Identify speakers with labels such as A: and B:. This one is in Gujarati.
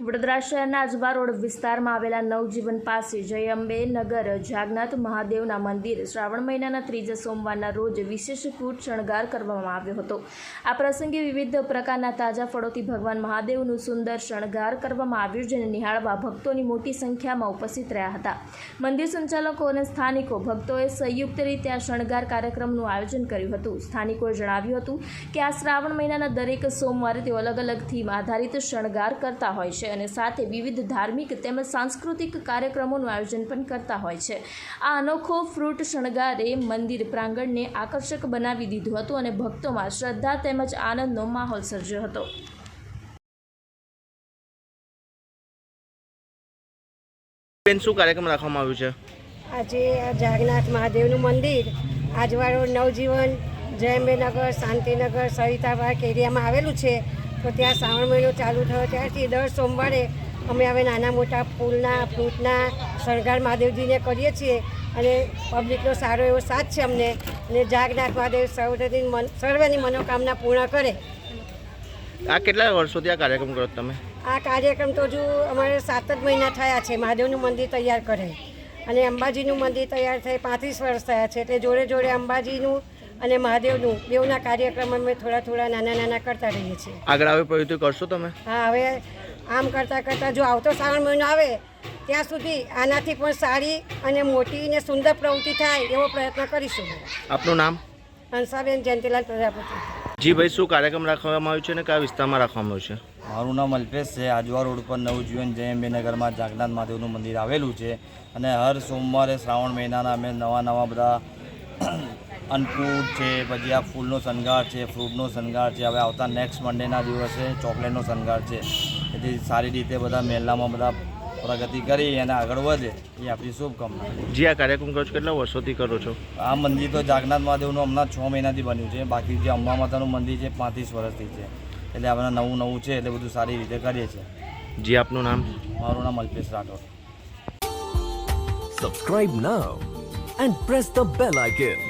A: વડોદરા શહેરના અજબા રોડ વિસ્તારમાં આવેલા નવજીવન પાસે જય નગર જાગનાથ મહાદેવના મંદિર શ્રાવણ મહિનાના ત્રીજા સોમવારના રોજ વિશેષ કૂટ શણગાર કરવામાં આવ્યો હતો. આ પ્રસંગે વિવિધ પ્રકારના તાજા ફળોથી ભગવાન મહાદેવનું સુંદર શણગાર કરવામાં આવ્યું જેને નિહાળવા ભક્તોની મોટી સંખ્યામાં ઉપસ્થિત રહ્યા હતા. મંદિર સંચાલકો અને સ્થાનિકો ભક્તોએ સંયુક્ત રીતે આ શણગાર કાર્યક્રમનું આયોજન કર્યું હતું. સ્થાનિકોએ જણાવ્યું હતું કે આ શ્રાવણ મહિનાના દરેક સોમવારે તેઓ અલગ અલગ થીમ આધારિત શણગાર કરતા હોય છે. અને સાથે વિવિધ ધાર્મિક તેમજ સાંસ્કૃતિક કાર્યક્રમોનું આયોજન પણ કરતા હોય છે. આ અનોખો ફ્રૂટ શણગારે મંદિર પ્રાંગણને આકર્ષક બનાવી દીધું હતું અને ભક્તોમાં શ્રદ્ધા તેમજ આનંદનો માહોલ સર્જ્યો હતો.
B: બેન શું કાર્યક્રમ રાખવામાં આવ્યું છે?
C: આજે આ જાગનાથ મહાદેવનું મંદિર આજવાળો નવજીવન જયંબેનગર શાંતિનગર સવિતાબાગ એરિયામાં આવેલું છે. તો ત્યાં શ્રાવણ મહિનો ચાલુ થયો. ત્યારથી દર સોમવારે અમે હવે નાના મોટા ફૂલના ફ્રૂટના શણગાર મહાદેવજીને કરીએ છીએ અને પબ્લિકનો સારો એવો સાથ છે અમને. અને જાગનાથ મહાદેવ સર્વની મન સર્વની મનોકામના પૂર્ણ કરે.
B: આ કેટલા વર્ષોથી આ કાર્યક્રમ કરો તમે?
C: આ કાર્યક્રમ તો જો અમારે સાત જ મહિના થયા છે. મહાદેવનું મંદિર તૈયાર કરે. અને અંબાજીનું મંદિર તૈયાર થઈ પાંત્રીસ વર્ષ થયા છે. એટલે જોડે જોડે અંબાજીનું અને મહાદેવનું દેવના કાર્યક્રમ અમે થોડા થોડા નાના નાના કરતા રહીએ છીએ.
B: આગળ આવે પ્રવૃત્તિ કરશો તમે?
C: હા હવે આમ કરતાં કરતાં જો આવતો શ્રાવણ મહિનો આવે ત્યાં સુધી આનાથી પણ સારી અને મોટી અને સુંદર પ્રવૃત્તિ થાય એવો પ્રયત્ન કરીશું
B: આપનું નામ?
C: હંસાબેન જયંતિલાલ પ્રજાપતિ.
B: જી ભાઈ શું કાર્યક્રમ રાખવામાં આવ્યું છે અને કયા વિસ્તારમાં રાખવામાં આવ્યું છે?
D: મારું નામ અલ્પેશ છે. આજવા રોડ પર નવજીવન જયંબેનગરમાં જાગનાથ મહાદેવનું મંદિર આવેલું છે. અને હર સોમવારે શ્રાવણ મહિનાના અમે નવા નવા બધા અન્નકૂટ છે પછી આ ફૂલનો શણગાર છે ફ્રૂટનો શણગાર છે હવે આવતા નેક્સ્ટ મંડેના દિવસે ચોકલેટનો શણગાર છે. એથી સારી રીતે બધા મેળામાં બધા પ્રગતિ કરી અને આગળ વધે એ આપણી શુભકામના.
B: જે આ કાર્યક્રમ કરો છો કેટલા વર્ષોથી કરો છો?
D: આ મંદિર તો જાગનાથ મહાદેવનું હમણાં છ મહિનાથી બન્યું છે. બાકી જે અંબા માતાનું મંદિર છે પાંત્રીસ વર્ષથી છે. એટલે આપણે નવું નવું છે એટલે બધું સારી રીતે કરીએ છીએ.
B: જી આપનું નામ?
D: મારું નામ Alpesh Rathod.
E: Subscribe now and press the bell icon.